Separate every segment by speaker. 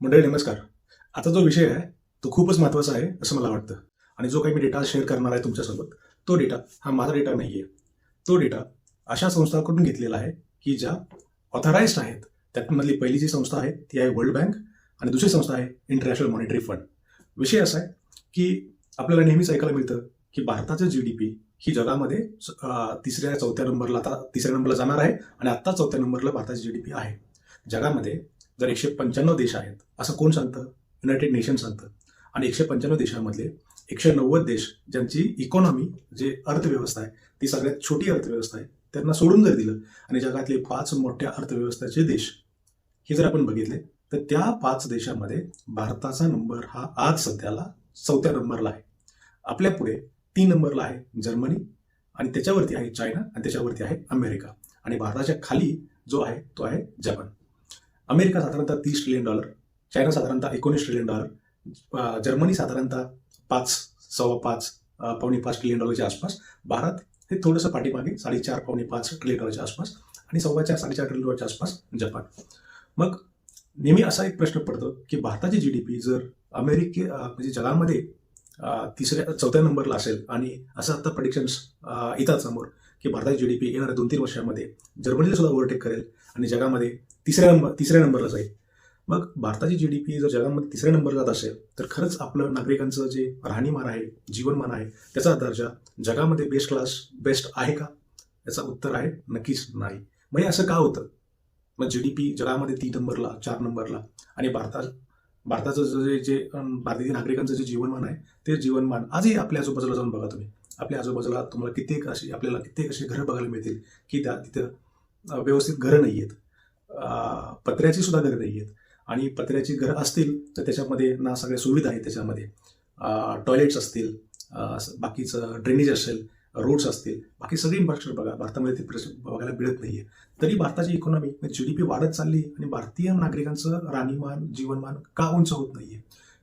Speaker 1: मंडळी नमस्कार. आता जो विषय आहे तो खूपच महत्त्वाचा आहे असं मला वाटतं. आणि जो काही मी डेटा शेअर करणार आहे तुमच्यासोबत तो डेटा हा माझा डेटा नाही आहे तो डेटा अशा संस्थांकडून घेतलेला आहे की ज्या ऑथराइज्ड आहेत. त्यामधली पहिली जी संस्था आहे ती आहे वर्ल्ड बँक आणि दुसरी संस्था आहे इंटरनॅशनल मॉनिटरी फंड विषय असा आहे की आपल्याला नेहमीच ऐकायला मिळतं की भारताचं जी डी पी ही जगामध्ये तिसऱ्या चौथ्या नंबरला आता तिसऱ्या नंबरला जाणार आहे आणि आत्ता चौथ्या नंबरला भारताची जी डी पी आहे. जगामध्ये जर एकशे पंच्याण्णव देश आहेत असं कोण सांगतं? युनायटेड नेशन सांगतं. आणि एकशे पंच्याण्णव देशामधले एकशे नव्वद देश ज्यांची इकॉनॉमी जे अर्थव्यवस्था आहे ती सगळ्यात छोटी अर्थव्यवस्था आहे त्यांना सोडून जर दिलं आणि जगातले पाच मोठ्या अर्थव्यवस्थेचे देश हे जर आपण बघितले तर त्या पाच देशामध्ये भारताचा नंबर हा आज सध्याला चौथ्या नंबरला आहे. आपल्या पुढे तीन नंबरला आहे जर्मनी आणि त्याच्यावरती आहे चायना आणि त्याच्यावरती आहे अमेरिका. आणि भारताच्या खाली जो आहे तो आहे जपान. अमेरिका साधारणतः तीस ट्रिलियन डॉलर चायना साधारणतः एकोणीस ट्रिलियन डॉलर जर्मनी साधारणतः पाच सव्वा पाच पावणे पाच ट्रिलियन डॉलरच्या आसपास भारत हे थोडंसं पाठीमागे साडेचार पावणे पाच ट्रिलियन डॉलरच्या आसपास आणि सव्वा चार साडेचार ट्रिलियन डॉलरच्या आसपास जपान. मग नेहमी असा एक प्रश्न पडतो की भारताची जी डी पी जर अमेरिके म्हणजे जगामध्ये तिसऱ्या चौथ्या नंबरला असेल आणि असं आता प्रडिक्शन्स येतात समोर की भारताची जी डी पी येणाऱ्या दोन तीन वर्षामध्ये जर्मनीला सुद्धा ओव्हरटेक करेल आणि जगामध्ये तिसऱ्या नंबर तिसऱ्या नंबरला जाईल. मग भारताची जी डी पी जर जगामध्ये तिसऱ्या नंबरला जात असेल तर खरंच आपलं नागरिकांचं जे राहणीमान आहे जीवनमान आहे त्याचा दर्जा जगामध्ये बेस्ट क्लास बेस्ट आहे का? याचं उत्तर आहे नक्कीच नाही. म्हणजे असं का होतं? मग जी डी पी जगामध्ये तीन नंबरला चार नंबरला आणि भारतात भारताचं जे- जे भारतीय नागरिकांचं जे जीवनमान आहे ते जीवनमान आजही आपल्या आजूबाजूला जाऊन बघा तुम्ही. आपल्या आजूबाजूला तुम्हाला कित्येक अशी आपल्याला कित्येक अशी घरं बघायला मिळतील की त्या तिथं व्यवस्थित घरं नाही आहेत पत्र्याची सुद्धा घरं नाही आहेत आणि पत्र्याची घरं असतील तर त्याच्यामध्ये ना सगळ्या सुविधा आहेत त्याच्यामध्ये. टॉयलेट्स असतील बाकीचं ड्रेनेज असेल रोड्स असतील बाकी सगळी इन्फ्रास्ट्रक्चर बघा. भारतामध्ये ते बघायला मिळत नाही आहे तरी भारताची इकॉनॉमी जी डी पी वाढत चालली आणि भारतीय नागरिकांचं राहणीमान जीवनमान का उंच होत नाहीये?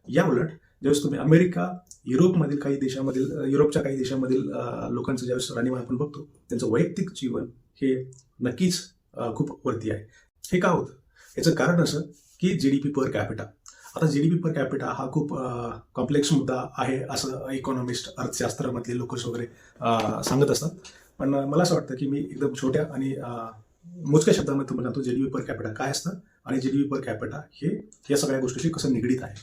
Speaker 1: या उलट ज्यावेळेस तुम्ही अमेरिका युरोपमधील काही देशामधील युरोपच्या काही देशामधील लोकांचं ज्यावेळेस राहणीमान आपण बघतो त्यांचं वैयक्तिक जीवन हे नक्कीच खूप वरती आहे. हे का होतं? याचं कारण असं की G D P per capita आता G D P per capita हा खूप कॉम्प्लेक्स मुद्दा आहे असं इकॉनॉमिस्ट अर्थशास्त्रामधले लोक वगैरे सांगत असतात. पण मला असं वाटतं की मी एकदम छोट्या आणि मोजक्या शब्दामध्ये तुम्हाला सांगतो G D P per capita काय असतं? आणि G D P per capita हे या सगळ्या गोष्टीशी कसं निगडीत आहे?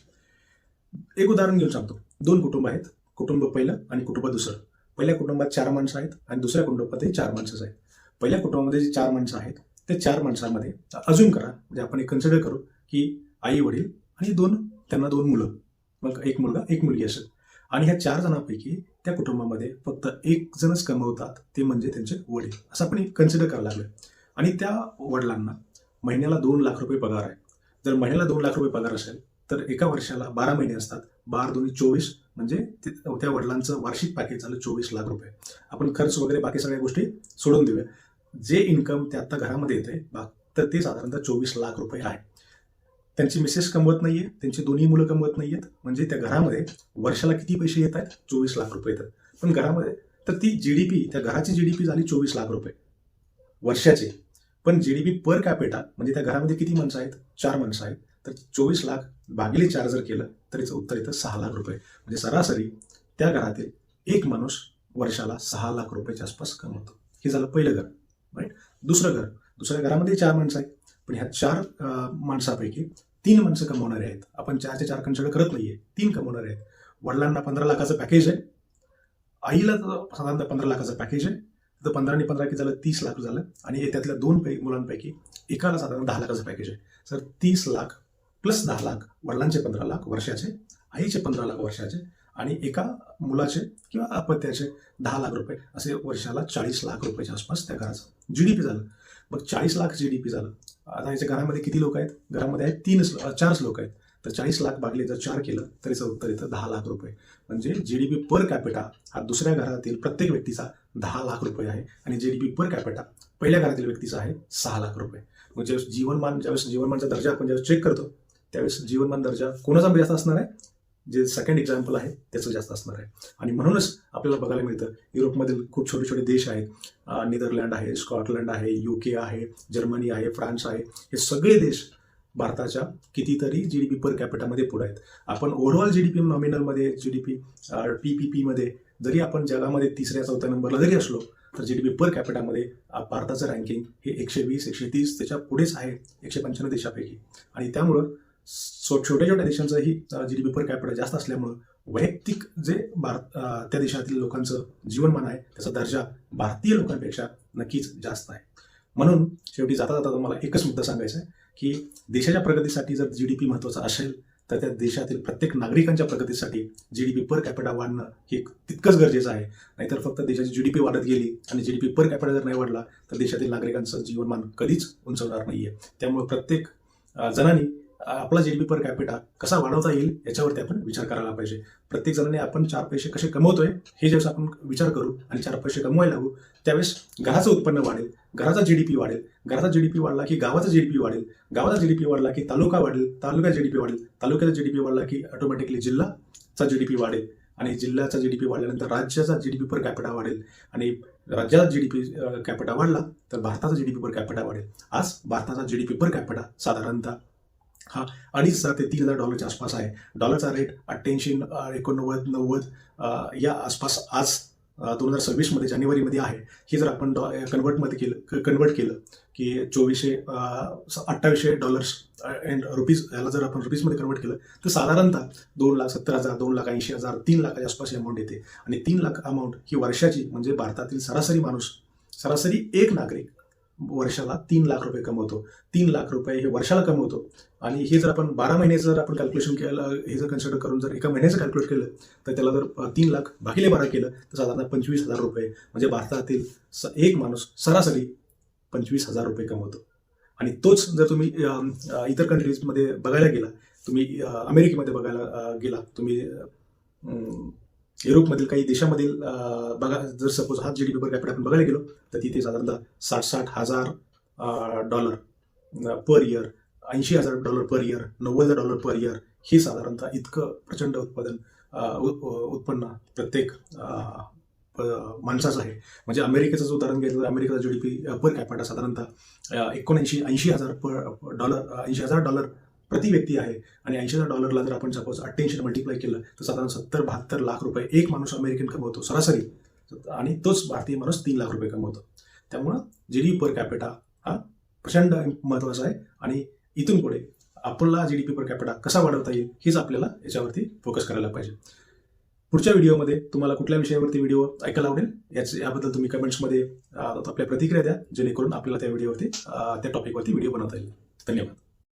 Speaker 1: एक उदाहरण घेऊ सांगतो दोन कुटुंब आहेत. कुटुंब पहिलं आणि कुटुंब दुसरं. पहिल्या कुटुंबात चार माणसं आहेत आणि दुसऱ्या कुटुंबातही चार माणसंच आहेत. पहिल्या कुटुंबामध्ये जे चार माणसं आहेत ते चार माणसांमध्ये अजून करा म्हणजे आपण एक कन्सिडर करू की आई वडील आणि दोन त्यांना दोन मुलं. मग एक मुलगा एक मुलगी असेल. आणि ह्या चार जणांपैकी त्या कुटुंबामध्ये फक्त एक जणच कमवतात ते म्हणजे त्यांचे वडील. असं आपण कन्सिडर करायला लागलं आणि त्या वडिलांना महिन्याला दोन लाख रुपये पगार आहे. जर महिन्याला दोन लाख रुपये पगार असेल तर एका वर्षाला बारा महिने असतात. बारा दोन्ही चोवीस म्हणजे ते- त्या वडिलांचं वार्षिक पॅकेज झालं चोवीस लाख रुपये. आपण खर्च वगैरे बाकी सगळ्या गोष्टी सोडून देऊया. जे इन्कम ते आता घरामध्ये येते तर ते साधारणतः चोवीस लाख रुपये आहे. त्यांची मिसेस कमवत नाहीये त्यांची दोन्ही मुलं कमवत नाही आहेत म्हणजे त्या घरामध्ये वर्षाला किती पैसे येत आहेत? चोवीस लाख रुपये येतात. पण घरामध्ये तर ती जी डी पी त्या घराची जी डी पी झाली चोवीस लाख रुपये. वर्षाची. पण G D P per capita म्हणजे त्या घरामध्ये किती माणसं आहेत? चार माणसं आहेत. तर चोवीस लाख भागिले चार जर केलं तर याचं उत्तर इथं सहा लाख रुपये. म्हणजे सरासरी त्या घरातील एक माणूस वर्षाला सहा लाख रुपयाच्या आसपास कमवतो. हे झालं पहिलं घर राईट दुसरं घर दुसऱ्या घरामध्ये चार माणसं आहेत. पण ह्या चार माणसापैकी तीन माणसं कमवणारे आहेत. आपण चारचे चार कन्सिडर करत नाहीये. तीन कमवणारे आहेत. वडिलांना पंधरा लाखाचं पॅकेज आहे. आईला तर साधारणतः पंधरा लाखाचं पॅकेज आहे. तर पंधरा आणि पंधरा की झालं? तीस लाख झालं. आणि त्यातल्या दोन पै मुलांपैकी एकाला साधारण दहा लाखाचं पॅकेज आहे. सर तीस लाख प्लस दहा लाख वडिलांचे पंधरा लाख वर्षाचे आईचे पंधरा लाख वर्षाचे आणि एका मुलाचे किंवा अपत्याचे दहा लाख रुपये असे वर्षाला चाळीस लाख रुपयाच्या आसपास त्या घराचं जी डी पी झालं. मग चाळीस लाख जी डी पी झालं. आता याच्या घरामध्ये किती लोक आहेत? घरामध्ये आहेत तीनच चारच लोक आहेत. तर चाळीस लाख भागले जर चार केलं तरीचं उत्तर येतं दहा लाख रुपये. म्हणजे G D P per capita हा दुसऱ्या घरातील प्रत्येक व्यक्तीचा दहा लाख रुपये आहे आणि G D P per capita पहिल्या घरातील व्यक्तीचा आहे सहा लाख रुपये. म्हणजे जीवनमान ज्यावेळेस जीवनमानचा दर्जा आपण ज्यावेळेस चेक करतो त्यावेळेस जीवनमान दर्जा कोणाचा जास्त असणार आहे? जे सेकंड एक्झाम्पल आहे त्याचं जास्त असणार आहे. आणि म्हणूनच आपल्याला बघायला मिळतं युरोपमधील खूप छोटे छोटे देश आहेत. नेदरलँड आहे स्कॉटलंड आहे युके आहे जर्मनी आहे फ्रान्स आहे. हे सगळे देश भारताच्या कितीतरी जी डी पी पर कॅपिटामध्ये पुढे आहेत. आपण overall G D P नॉमिनलमध्ये G D P P P पीमध्ये जरी आपण जगामध्ये तिसऱ्या चौथ्या नंबरला जरी असलो तर जी डी पी पर कॅपिटामध्ये भारताचं रँकिंग हे एकशे वीस एकशे तीस त्याच्या पुढेच आहे एकशे पंच्याण्णव देशापैकी. आणि त्यामुळं सो छोट्या छोट्या देशांचंही G D P per capital जास्त असल्यामुळं वैयक्तिक जे भारत त्या देशातील लोकांचं जीवनमान आहे त्याचा दर्जा भारतीय लोकांपेक्षा नक्कीच जास्त आहे. म्हणून शेवटी जाता जाता तुम्हाला एकच मुद्दा सांगायचा आहे की देशाच्या प्रगतीसाठी जर जी डी पी महत्त्वाचा असेल तर त्या देशातील प्रत्येक नागरिकांच्या प्रगतीसाठी G D P per capita वाढणं हे तितकंच गरजेचं आहे. नाहीतर फक्त देशाची जी डी पी वाढत गेली आणि G D P per capita जर नाही वाढला तर देशातील नागरिकांचं जीवनमान कधीच उंचवणार नाही आहे त्यामुळे प्रत्येक जणांनी आपला जी डी पर कॅपिटा कसा वाढवता येईल याच्यावरती आपण विचार करायला पाहिजे प्रत्येक जणांनी आपण चार पैसे कसे कमवतोय हे ज्यावेळेस आपण विचार करू आणि चार पैसे कमवायला लागू त्यावेळेस घराचं उत्पन्न वाढेल घराचा जी डी पी वाढेल घराचा जी डी पी वाढला की गावाचा जी डी पी वाढेल गावाचा जी डी पी वाढला की तालुका वाढेल तालुक्याचा जी डी पी वाढेल तालुक्याचा जी डी पी वाढला की ऑटोमॅटिकली जिल्हाचा जी डी पी वाढेल आणि जिल्ह्याचा जी डी पी वाढल्यानंतर राज्याचा G D P per capita वाढेल आणि राज्याचा जी डी पी कॅपिटा वाढला तर भारताचा G D P per capita वाढेल आज भारताचा G D P per capita साधारणतः हा अडीच हजार ते तीन हजार डॉलरच्या आसपास आहे. डॉलरचा रेट अठ्ठ्याऐंशी एकोणनव्वद नव्वद या आसपास आज दोन हजार सव्वीसमध्ये जानेवारीमध्ये आहे. हे जर आपण डॉ कन्वर्टमध्ये केलं कन्वर्ट केलं की चोवीसशे अठ्ठावीसशे डॉलर्स अँड रुपीज याला जर आपण रुपीजमध्ये कन्वर्ट केलं तर साधारणतः दोन लाख सत्तर हजार दोन लाख ऐंशी हजार तीन लाखाच्या आसपास ही अमाऊंट येते. आणि तीन लाख अमाऊंट ही वर्षाची म्हणजे भारतातील सरासरी माणूस सरासरी एक नागरिक वर्षाला तीन लाख रुपये कमवतो. तीन लाख रुपये हे वर्षाला कमवतो. आणि हे जर आपण बारा महिने जर आपण कॅल्क्युलेशन केलं हे जर कन्सिडर करून जर एका महिन्याचं कॅल्क्युलेट केलं तर त्याला जर तीन लाख भागिले बारा केलं तर साधारण पंचवीस हजार रुपये. म्हणजे भारतातील स- एक माणूस सरासरी पंचवीस हजार रुपये कमवतो. आणि तोच जर तुम्ही इतर कंट्रीजमध्ये बघायला गेला तुम्ही अमेरिकेमध्ये बघायला गेला तुम्ही युरोपमधील काही देशामधील बघा जर सपोज हा G D P per capita आपण बघायला गेलो तर तिथे साधारणतः साठ साठ हजार डॉलर पर इयर ऐंशी हजार डॉलर पर इयर नव्वद हजार डॉलर पर इयर हे साधारणतः इतकं प्रचंड उत्पादन उत्पन्न प्रत्येक माणसाचं आहे. म्हणजे अमेरिकेचं जर उदाहरण घेतलं तर अमेरिकेचा G D P per capita साधारणतः एकोणऐंशी ऐंशी हजार पर डॉलर ऐंशी हजार डॉलर प्रति व्यक्ती आहे आणि ऐंशी हजार डॉलरला जर आपण सपोज अठ्ठ्याऐंशी मल्टिप्लाय केलं तर साधारण सत्तर बहात्तर लाख रुपये एक माणूस अमेरिकन कमवतो सरासरी. आणि तोच भारतीय माणूस तीन लाख रुपये कमवतो. त्यामुळं जी डी पर कॅपिटा हा प्रचंड महत्त्वाचा आहे. आणि इथून पुढे आपला G D P per capita कसा वाढवता येईल हेच आपल्याला याच्यावरती फोकस करायला पाहिजे. पुढच्या व्हिडिओमध्ये तुम्हाला कुठल्या विषयावरती व्हिडिओ ऐकायला आवडेल याच याबद्दल तुम्ही कमेंट्समध्ये आपल्या प्रतिक्रिया द्या जेणेकरून आपल्याला त्या व्हिडिओवरती त्या टॉपिकवरती व्हिडिओ बनवता येईल. धन्यवाद.